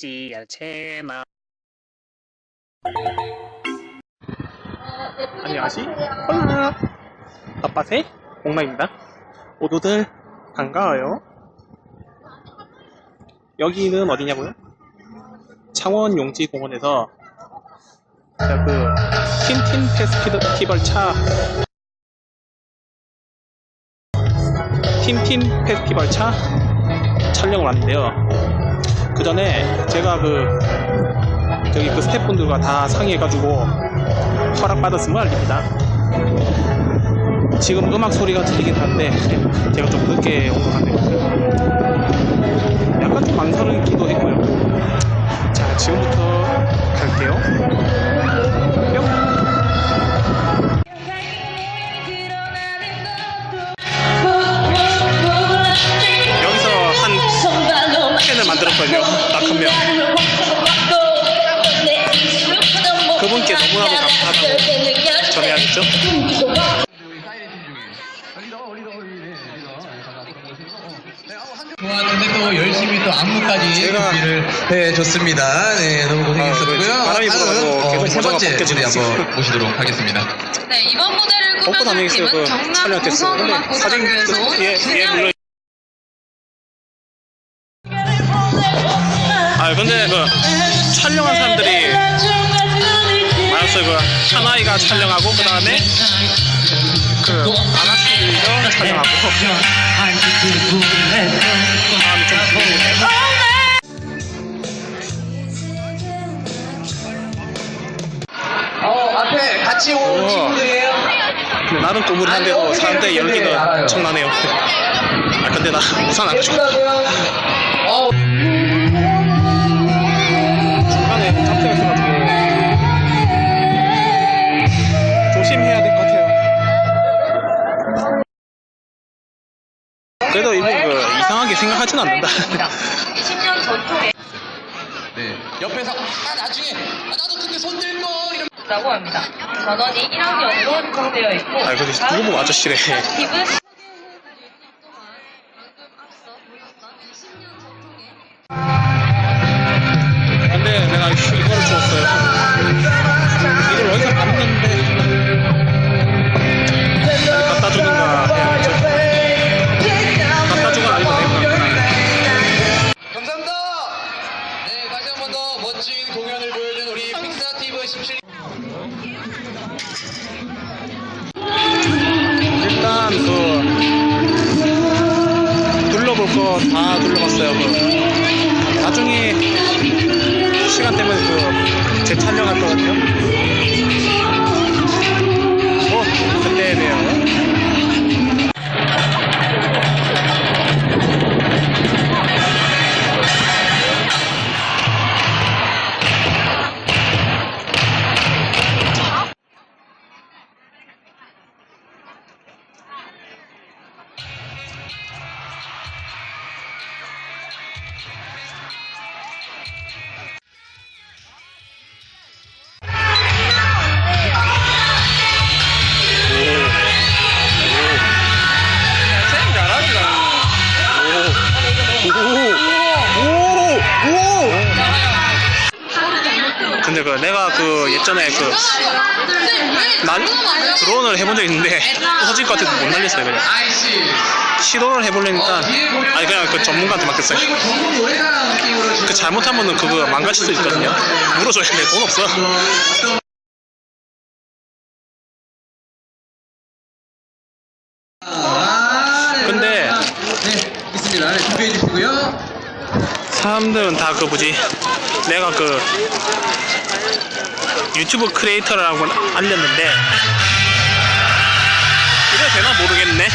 잊지 않채나 안녕하시 홀라 아빠새 공마입니다. 모두들 반가워요. 여기는 어디냐고요? 창원 용지공원에서 그 틴틴 페스티벌 차. 틴틴 페스티벌 차 촬영을 왔는데요. 그 전에 제가 그 저기 그 스태프분들과 다 상의해가지고 허락받았음을 알립니다. 지금 음악 소리가 들리긴 하는데 제가 좀 늦게 온 것 같네요. 약간 좀 망설이기도 했고요. 자, 지금부터 갈게요. 너무나도 감사하다고 전해야겠죠? 좋았는데 또 열심히 또 안무까지 제가- 준비를 해줬습니다. 네, 너무 고생했었고요. 아, 바람이 불어가지고 다음, 계속 어, 세 모자가 번째 우리 한번 모시도록 하겠습니다. 네, 이번 무대를 꾸며준 다니겠어요. 팀은 그 경남 촬영 됐어. 근데 사진 우성음악고등학교에서 온 예, 예, 준영 물론. 아, 근데 그 촬영한 사람들이. 그 하나이가 촬영하고 그 다음에 그 아가씨도 촬영하고 마음이 좀 부럽네요. 어, 앞에 같이 온. 친구들이에요. 근데 나름 꼬물한데도 사람들의 열기는 엄청나네요. 아 근데 나 우산 안 가지고 어, 그래도 이분 그 이상하게 생각하진 않는다. 20년 전통의 네. 옆에서 아 나중에 아, 나도 근데 손들고 이런 라고 합니다. 전원이 1학년으로 구성되어 있고 아 근데 누구 아저씨래. 팁은 근데 내가 휴- 이거를 주었어요. 거 다 둘러봤어요. 그 나중에 시간 되면 그 재촬영할 거거든요. 뭐 그때 봬요. 근데 그 내가 그 예전에 그 난 드론을 해본 적 있는데 터질 것 같아서 못 날렸어요 그냥. 시도를 해보려니까 아니 그냥 그 전문가한테 맡겼어요 그 잘못하면은 그거 망가질 수 있거든요 물어줘야 돼돈 없어. 근데 네, 있습니다. 네, 준비해 주시고요. 사람들은 다 그 뭐지 내가 그 유튜브 크리에이터라고 알렸는데 이래 되나 모르겠네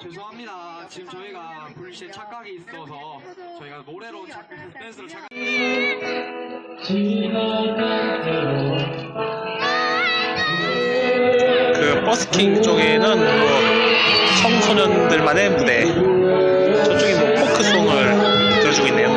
죄송합니다. 지금 저희가 불시에 착각이 있어서 저희가 노래로 착, 댄스로 착각. 그 버스킹 쪽에는 뭐 청소년들만의 무대. 저쪽에 뭐 포크송을 들어주고 있네요.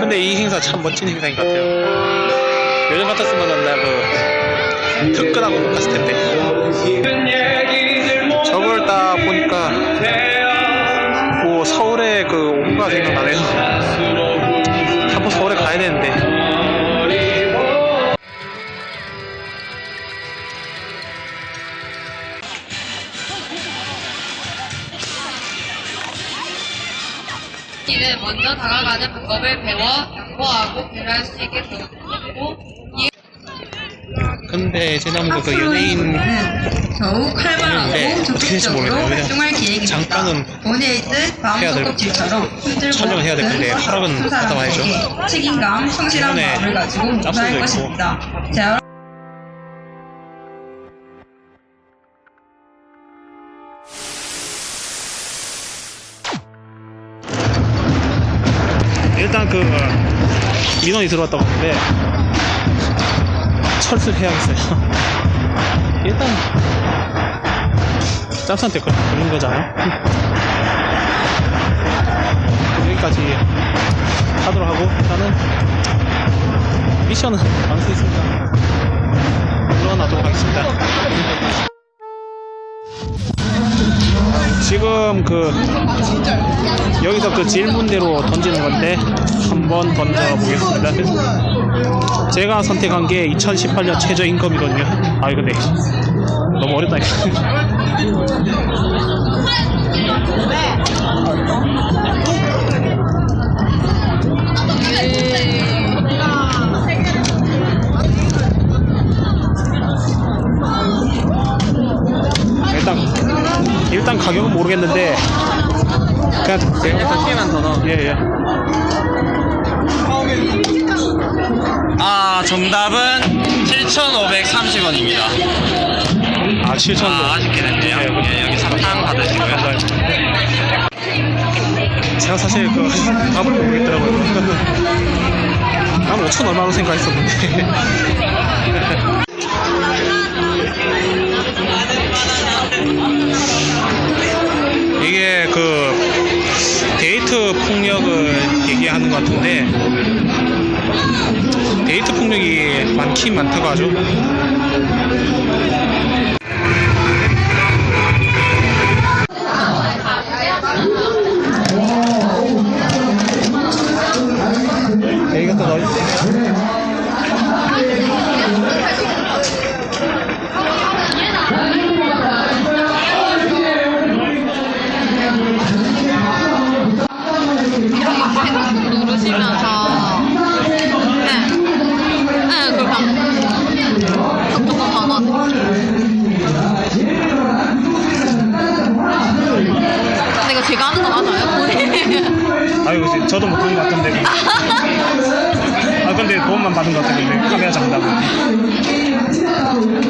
근데 이 행사 참 멋진 행사인 것 같아요. 요즘 같았으면은 나그 특근하고 높았을 텐데. 저걸 딱 보니까 뭐 서울에 그 오후가 생각나네요. 한번 서울에 가야 되는데 이를 먼저 다가가는 방법을 배워 양보하고 배려할 수 있게 도와주고 근데 제 나무가 그 연예인 더욱 네, 활발하고 적극적으로 활동할 계획입니다. 잠깐은 본회의 때 마음 해야 될- 속껍질처럼 힘들고 촬영을 해야 될 건데 큰 허락은 두 받아봐야죠. 책임감, 성실한 마음을 가지고 무사할. 것입니다. 원이 들어왔다고 하는데 철수를 해야겠어요. 일단 짭스한테 걸- 걸린 거잖아요 여기까지 하도록 하고 일단은 미션은 완수했으니까 물러나도록 하겠습니다. 지금 그 여기서 그 질문대로 던지는 건데 한번 던져 보겠습니다. 제가 선택한 게 2018년 최저 임금이거든요. 아 근데 너무 어렵다. 이거. 일단 일단 가격은 모르겠는데 그냥 제가 개만 더 넣어. 예 예. 아 정답은 7,530원입니다. 아 7천 아, 아쉽게 됐네요. 예, 여기 사탕 받으시고요. 제가 사실 그 답을 모르겠더라고요. 난 5천 얼마로 생각했었는데. 이게 그 데이트 폭력을 얘기하는 것 같은데 데이트 폭력이 많긴 많다고 하죠. 저도 못 그런 것 같은데. 아, 근데 도움만 받은 것 같은데, 카메라 장다고.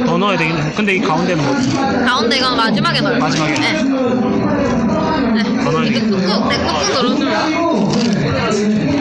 더 넣어야 되겠네. 근데 이 가운데는 뭐, 가운데 이건 마지막에 넣어요 마지막에. 네. 네. 되겠네. 꾹꾹 네 꾹꾹 누르세요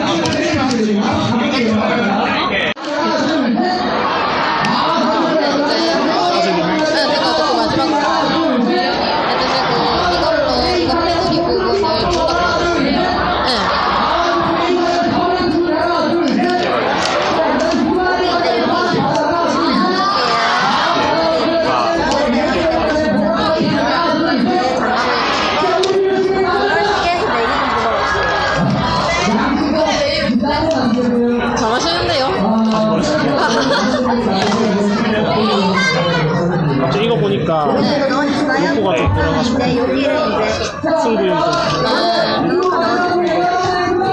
욕구가 좀 돌아가지고, 승부욕이 좀,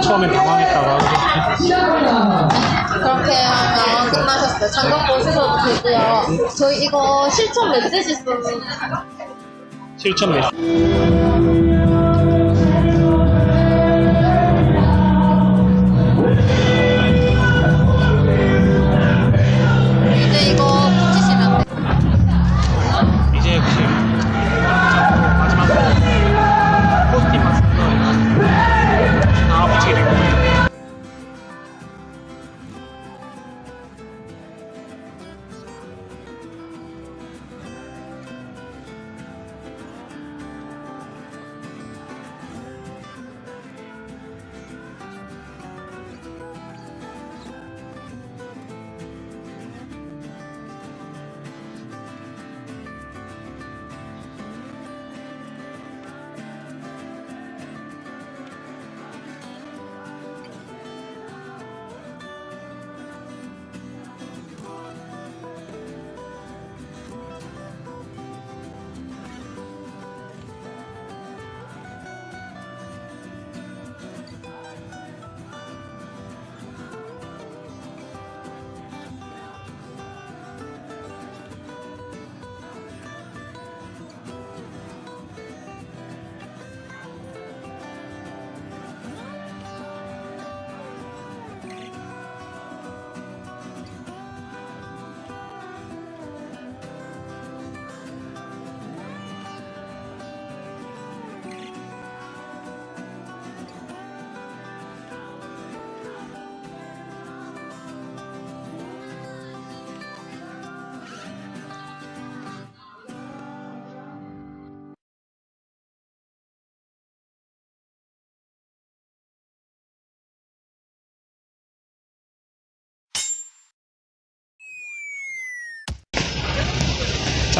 처음엔 당황했다가, 그렇게 하면 끝나셨어요. 잠깐 보셔도 되고요. 저희 이거 실천 메시지 쓰는 실천 메시 이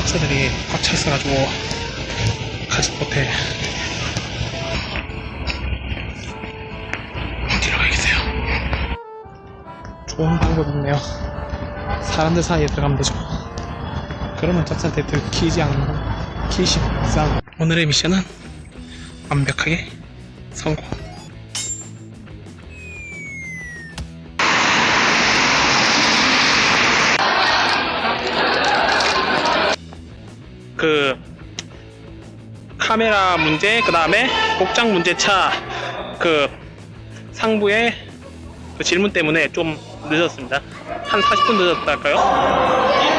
탑사들이 꽉 차 있어가지고 가지 못해 뒤로 가야겠어요. 좋은 방법이 있네요. 사람들 사이에 들어가면 되죠. 그러면 짭짤한테 들키지 않고 키시 복상 오늘의 미션은 완벽하게 성공 그 카메라 문제 그 다음에 복장 문제차 그 상부의 그 질문 때문에 좀 늦었습니다 한 40분 늦었달까요?